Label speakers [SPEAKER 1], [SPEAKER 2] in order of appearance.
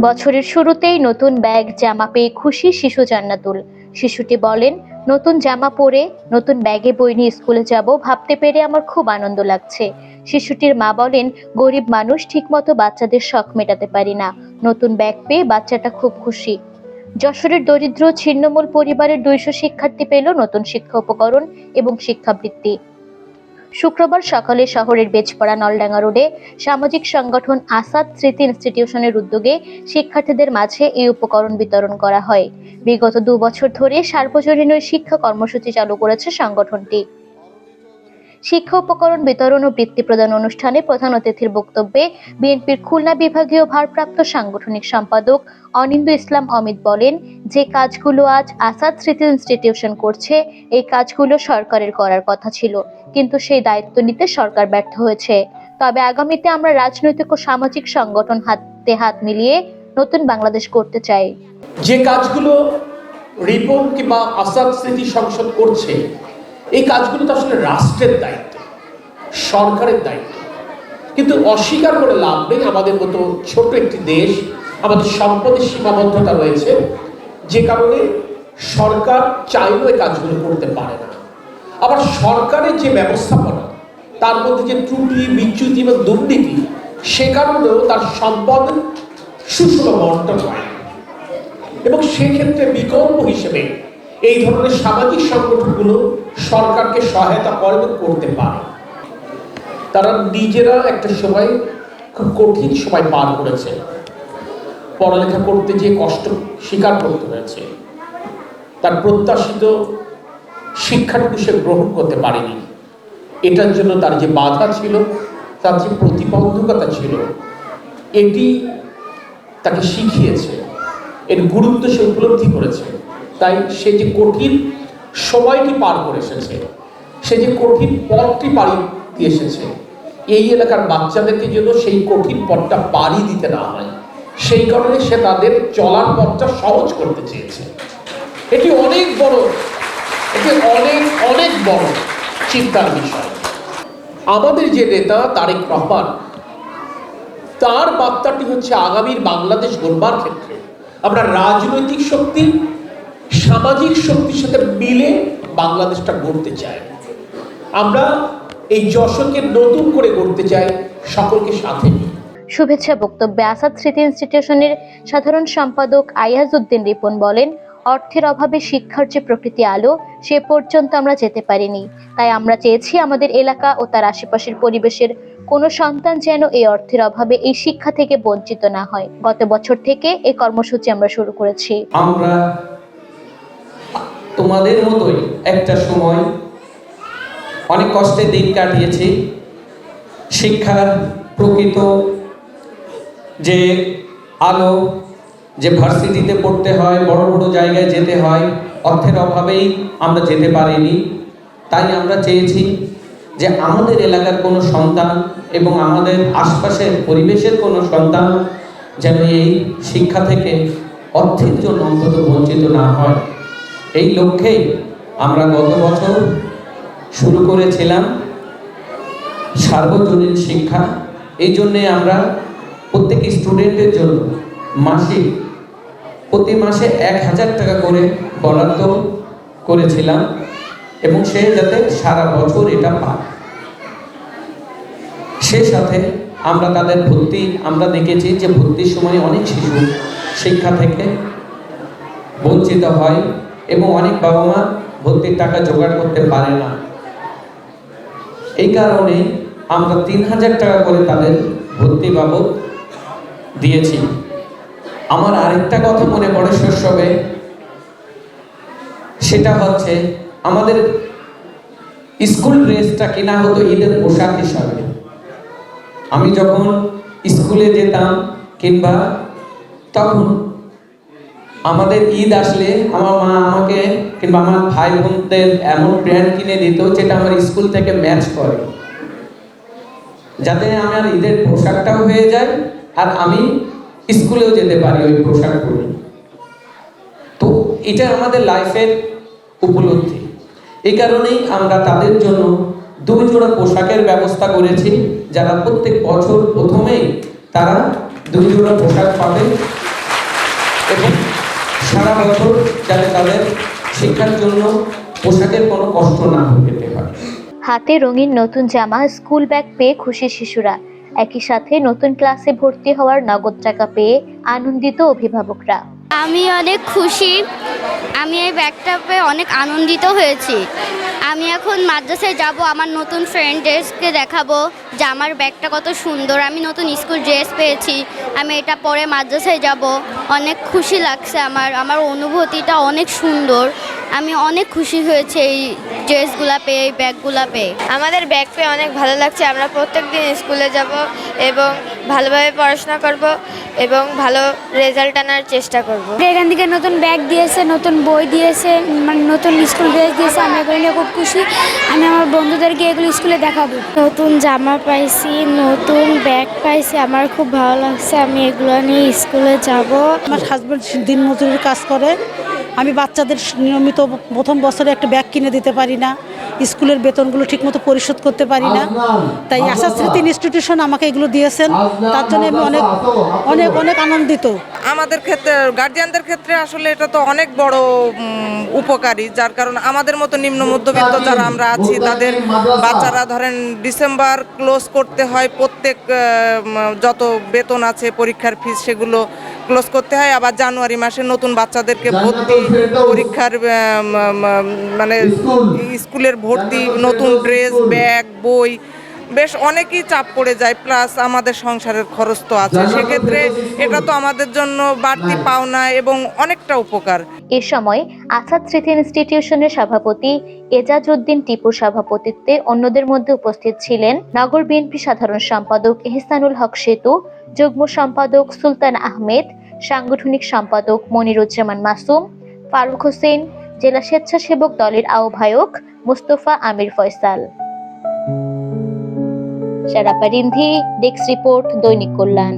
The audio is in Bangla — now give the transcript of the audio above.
[SPEAKER 1] বছরের শুরুতেই নতুন ব্যাগ, জামা পেয়ে খুশি শিশু জান্নাতুল। শিশুটি বলেন, নতুন জামা পরে নতুন ব্যাগে বই নিয়ে স্কুলে যাব ভাবতে পেরে আমার খুব আনন্দ লাগছে। শিশুটির মা বলেন, গরিব মানুষ ঠিকমতো বাচ্চাদের শখ মেটাতে পারি না। নতুন ব্যাগ পেয়ে বাচ্চাটা খুব খুশি। যশোরের দরিদ্র ছিন্নমূল পরিবারের দুইশো শিক্ষার্থী পেল নতুন শিক্ষা উপকরণ এবং শিক্ষাবৃত্তি। শুক্রবার সকালে শহরের বেজপাড়া নলডাঙ্গা রোডে সামাজিক সংগঠন আসাদ স্মৃতি ইনস্টিটিউশনের উদ্যোগে শিক্ষার্থীদের মাঝে এই উপকরণ বিতরণ করা হয়। বিগত দু বছর ধরে সার্বজনীন শিক্ষা কর্মসূচি চালু করেছে সংগঠনটি। শিক্ষা উপকরণ বিতরণ ও বৃত্তি প্রদান অনুষ্ঠানে প্রধান অতিথির বক্তব্যে বিএনপির খুলনা বিভাগীয় ভারপ্রাপ্ত সাংগঠনিক সম্পাদক অনিন্দু ইসলাম অমিত বলেন, যে কাজগুলো আজ আসাদ স্মৃতি ইনস্টিটিউশন করছে, এই কাজগুলো সরকারের করার কথা ছিল, কিন্তু সেই দায়িত্ব নিতে সরকার ব্যর্থ হয়েছে। তবে আগামীতে আমরা রাজনৈতিক ও সামাজিক সংগঠন হাতে হাত মিলিয়ে নতুন বাংলাদেশ করতে চাই।
[SPEAKER 2] যে কাজগুলো রিপন কিংবা আসাদ স্মৃতি সংসদ করছে এই কাজগুলো তো আসলে রাষ্ট্রের দায়িত্ব, সরকারের দায়িত্ব। কিন্তু অস্বীকার করে লাভ নেই আমাদের মতো ছোট একটি দেশ, আমাদের সম্পদের সীমাবদ্ধতা রয়েছে, যে কারণে সরকার চাইলেও এই কাজগুলো করতে পারে না। আবার সরকারের যে ব্যবস্থাপনা, তার মধ্যে যে ত্রুটি, বিচ্যুতি এবং দুর্নীতি, সে কারণেও তার সম্পদ সুষম বন্টন হয় এবং সেক্ষেত্রে বিকল্প হিসেবে এই ধরনের সামাজিক সংগঠনগুলো সরকারকে সহায়তা করে করতে পারে। তারা নিজেরা একটা সময় খুব কঠিন সময় পার করেছে। পড়ালেখা করতে যে কষ্ট স্বীকার করতে হয়েছে। তার প্রত্যাশিত শিক্ষাটুকু সে গ্রহণ করতে পারেনি। এটার জন্য তার যে বাধা ছিল, তার যে প্রতিবন্ধকতা ছিল, এটি তাকে শিখিয়েছে। এর গুরুত্ব সে উপলব্ধি করেছে। তাই সে যে কঠিন সময়টি পার করে এসেছে। সে যে কঠিন পথটি পাড়ি দিয়ে এসেছে, এই এলাকার বাচ্চাদেরকে যেন সেই কঠিন পথটা পাড়ি দিতে না হয়, সেই কারণে সে তাদের চলার পথটা সহজ করতে চেয়েছে। এটি অনেক বড়, এটি অনেক অনেক বড় চিন্তার বিষয়। আমাদের যে নেতা তারেক রহমান, তার বার্তাটি হচ্ছে আগামীর বাংলাদেশ গড়বার ক্ষেত্রে। আমরা রাজনৈতিক শক্তি সামাজিক শক্তির সাথে মিলে বাংলাদেশটা গড়তে চাই আমরা এই যশোরকে নতুন করে গড়তে চাই সকলকে সাথে নিয়ে।
[SPEAKER 1] শুভেচ্ছা বক্তব্যে আসাদ স্মৃতি ইনস্টিটিউশনের সাধারণ সম্পাদক আয়াজউদ্দিন রিপন বলেন অর্থের অভাবে শিক্ষার যে প্রকৃতি আলো সে পর্যন্ত আমরা যেতে পারিনি। তাই আমরা চেয়েছি আমাদের এলাকা ও তার আশেপাশের পরিবেশের কোনো সন্তান যেন এই অর্থের অভাবে এই শিক্ষা থেকে বঞ্চিত না হয়। গত বছর থেকে এই কর্মসূচি আমরা শুরু করেছি।
[SPEAKER 3] আমরা তোমাদের মতোই একটা সময় অনেক কষ্টে দিন কাটিয়েছি। শিক্ষার প্রকৃত যে আলো, যে ভার্সিটিতে পড়তে হয়, বড় বড় জায়গায় যেতে হয়, অর্থের অভাবেই আমরা যেতে পারিনি। তাই আমরা চেয়েছি যে আমাদের এলাকার কোনো সন্তান এবং আমাদের আশপাশের পরিবেশের কোনো সন্তান যেন এই শিক্ষা থেকে অর্থের জন্য অন্তত বঞ্চিত না হয়। এই লক্ষ্যেই আমরা গত বছর শুরু করেছিলাম সার্বজনীন শিক্ষা। এই জন্যে আমরা প্রত্যেক স্টুডেন্টের জন্য মাসিক, প্রতি মাসে এক হাজার টাকা করে বরাদ্দ করেছিলাম এবং সে যাতে সারা বছর এটা পায়। সে সাথে আমরা তাদের ভর্তি, আমরা দেখেছি যে ভর্তির সময় অনেক শিশু শিক্ষা থেকে বঞ্চিত হয়। এবং অনেক বাবা মা ভর্তির টাকা জোগাড় করতে পারে না। এই কারণে আমরা তিন হাজার টাকা করে তাদের ভর্তি বাবদ দিয়েছি। আমার আরেকটা কথা মনে পড়ে শৈশবে, সেটা হচ্ছে আমাদের স্কুল ড্রেসটা কেনা হতো ঈদের পোশাক হিসাবে। আমি যখন স্কুলে যেতাম কিংবা তখন আমাদের ঈদ আসলে আমার মা আমাকে কিংবা আমার ভাই বোনদের এমন প্যান্ট কিনে দিত যেটা আমার স্কুল থেকে ম্যাচ করে। যাতে আমার ঈদের পোশাকটাও হয়ে যায় আর আমি স্কুলেও যেতে পারি ওই পোশাক পরে তো এটা আমাদের লাইফের উপলব্ধি। এই কারণেই আমরা তাদের জন্য দুই জোড়া পোশাকের ব্যবস্থা করেছি, যারা প্রত্যেক বছর প্রথমেই তারা দুই জোড়া পোশাক পাবে। এবং যাতে তাদের শিক্ষার জন্য পোশাকের কোনো কষ্ট না পেতে হয়
[SPEAKER 1] হাতে রঙিন নতুন জামা স্কুল ব্যাগ পেয়ে খুশি শিশুরা। একই সাথে নতুন ক্লাসে ভর্তি হওয়ার নগদ টাকা পেয়ে আনন্দিত অভিভাবকরা।
[SPEAKER 4] আমি অনেক খুশি। আমি এই ব্যাগটা পেয়ে অনেক আনন্দিত হয়েছি। আমি এখন মাদ্রাসায় যাব আমার নতুন ফ্রেন্ডদেরকে দেখাবো যে আমার ব্যাগটা কত সুন্দর। আমি নতুন স্কুল ড্রেস পেয়েছি। আমি এটা পরে মাদ্রাসায় যাব। অনেক খুশি লাগছে আমার। আমার অনুভূতিটা অনেক সুন্দর। আমি অনেক খুশি হয়েছে এই ড্রেসগুলা পেয়ে এই ব্যাগগুলা পেয়ে।
[SPEAKER 5] আমাদের ব্যাগ পেয়ে অনেক ভালো লাগছে। আমরা প্রত্যেক দিন স্কুলে যাব এবং ভালোভাবে পড়াশোনা করব এবং ভালো রেজাল্ট আনার চেষ্টা করব।
[SPEAKER 6] এখান থেকে নতুন ব্যাগ দিয়েছে নতুন বই দিয়েছে মানে নতুন স্কুল ড্রেস দিয়েছে। আমি এগুলো নিয়ে খুব খুশি। আমি আমার বন্ধুদেরকে এগুলো স্কুলে দেখাবো।
[SPEAKER 4] নতুন জামা পাইছি নতুন ব্যাগ পাইছি। আমার খুব ভালো লাগছে। আমি এগুলো নিয়ে স্কুলে যাব।
[SPEAKER 7] আমার হাজব্যান্ড দিন মজুরির কাজ করে। আমি বাচ্চাদের নিয়মিত প্রথম বছরে একটা ব্যাগ কিনে দিতে পারি না, স্কুলের বেতনগুলো ঠিকমতো পরিশোধ করতে পারি না। তাই আশা স্মৃতি ইনস্টিটিউশন আমাকে এগুলো দিয়েছেন। তার জন্য আমি অনেক অনেক অনেক আনন্দিত।
[SPEAKER 8] আমাদের ক্ষেত্রে গার্জিয়ানদের ক্ষেত্রে আসলে এটা তো অনেক বড় উপকারী। যার কারণ আমাদের মতো নিম্ন মধ্যবিত্ত যারা আমরা আছি, তাদের বাচ্চারা ধরেন ডিসেম্বর ক্লোজ করতে হয় প্রত্যেক যত বেতন আছে, পরীক্ষার ফিস সেগুলো ক্লোজ করতে হয় আবার জানুয়ারি মাসে নতুন বাচ্চাদেরকে ভর্তি পরীক্ষার মানে স্কুলের ভর্তি নতুন ড্রেস ব্যাগ বই বেশ অনেকই চাপ পড়ে যায় প্লাস আমাদের সংসারের খরচ তো আছে। সেক্ষেত্রে এটা তো আমাদের জন্য বাড়তি পাওনা এবং অনেকটা উপকার।
[SPEAKER 1] এ সময় আসাদ স্মৃতি ইনস্টিটিউশনের সভাপতি এজাজ উদ্দিন টিপুর সভাপতিত্বে অন্যদের মধ্যে উপস্থিত ছিলেন নগর বিএনপি সাধারণ সম্পাদক এহসানুল হক সেতু যুগ্ম সম্পাদক সুলতান আহমেদ সাংগঠনিক সম্পাদক মনিরুজ্জামান মাসুম ফারুক হোসেন জেলা স্বেচ্ছাসেবক দলের আহ্বায়ক মুস্তফা আমির ফয়সাল। সারাপারিন্ধি ডেস্ক রিপোর্ট দৈনিক কল্যাণ